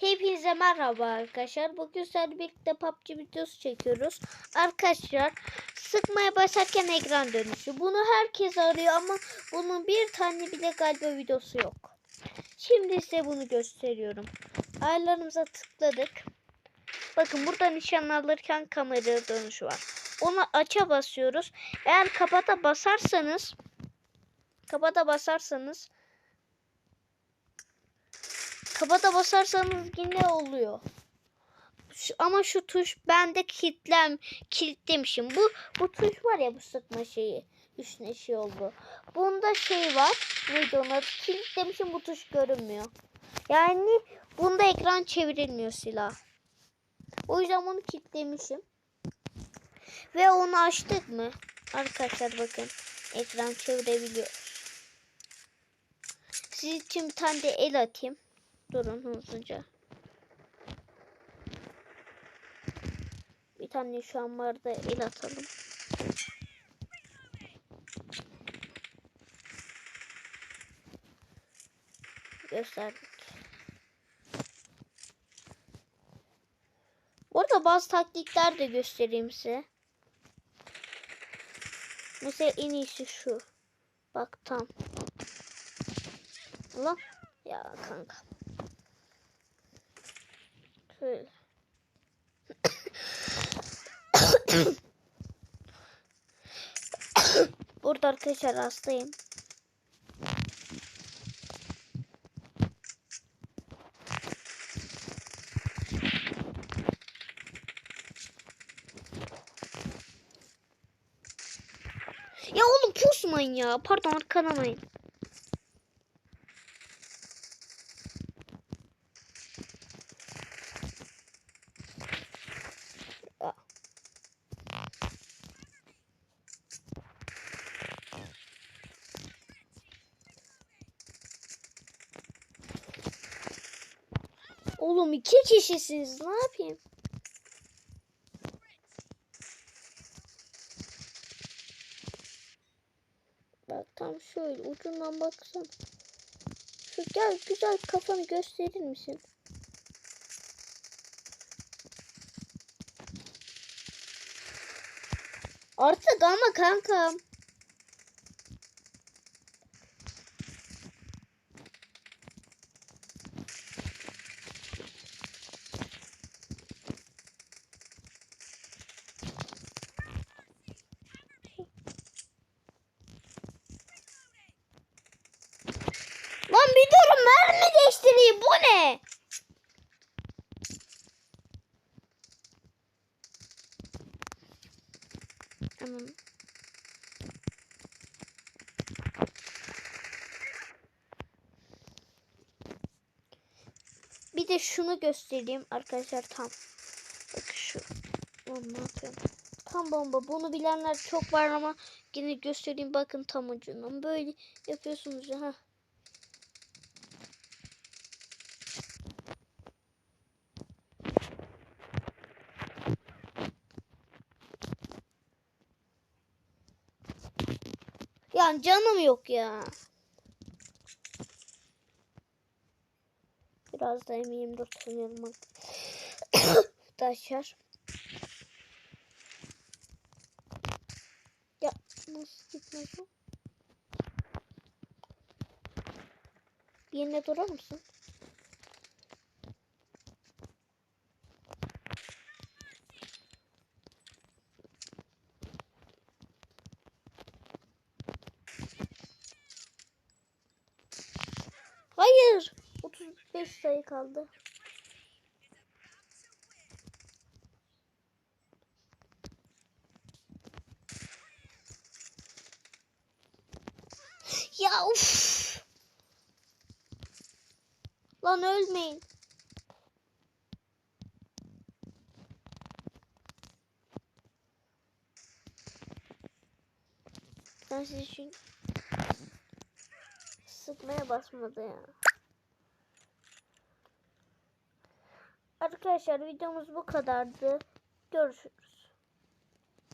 Hepinize merhaba arkadaşlar. Bugün sizlerle birlikte PUBG videosu çekiyoruz. Arkadaşlar sıkmaya başlarken ekran dönüşü. Bunu herkes arıyor ama bunun bir tane bile galiba videosu yok. Şimdi size bunu gösteriyorum. Ayarlarımıza tıkladık. Bakın burada nişan alırken kamera dönüşü var. Onu aça basıyoruz. Eğer kapata basarsanız kapata basarsanız Kapata basarsanız yine oluyor. Şu, ama şu tuş bende kilitlem kilitlemişim. Bu bu tuş var ya bu sıkma şeyi. Üstüne şey oldu. Bunda şey var. Neydi ona kilitlemişim bu tuş görünmüyor. Yani bunda ekran çevrilmiyor silah. O yüzden bunu kilitlemişim. Ve onu açtık mı? Arkadaşlar bakın. Ekran çevirebiliyor. Siz için bir tane de el atayım. Durun hızlıca. Bir tane şu an vardı el atalım. Gösterdik. Orada bazı taktikler de göstereyim size. Mesela en iyisi şu. Bak tam. Lan. Ya kanka. Şöyle. Burada arkadaşlar hastayım. Ya oğlum pusmayın ya. Pardon arkalamayın. Oğlum iki kişisiniz. Ne yapayım? Bak tam şöyle ucundan baksana. Şu gel güzel kafanı gösterir misin? Artık ama kankam. Lan bir durun mermi değiştireyim bu ne? Tamam. Bir de şunu göstereyim arkadaşlar tam. Bak şu. Lan ne yapıyorum? Tam bomba. Bunu bilenler çok var ama yine göstereyim bakın tam ucundan. Böyle yapıyorsunuz ya. Canım yok ya. Biraz da M24 oynayalım arkadaşlar. ya nasıl gitmez bu? Yerine durar mısın? Hayır. 35 sayı kaldı. Ya uf. Lan ölmeyin. Ben sizi çünkü sıkmaya basmadı ya. Arkadaşlar videomuz bu kadardı. Görüşürüz.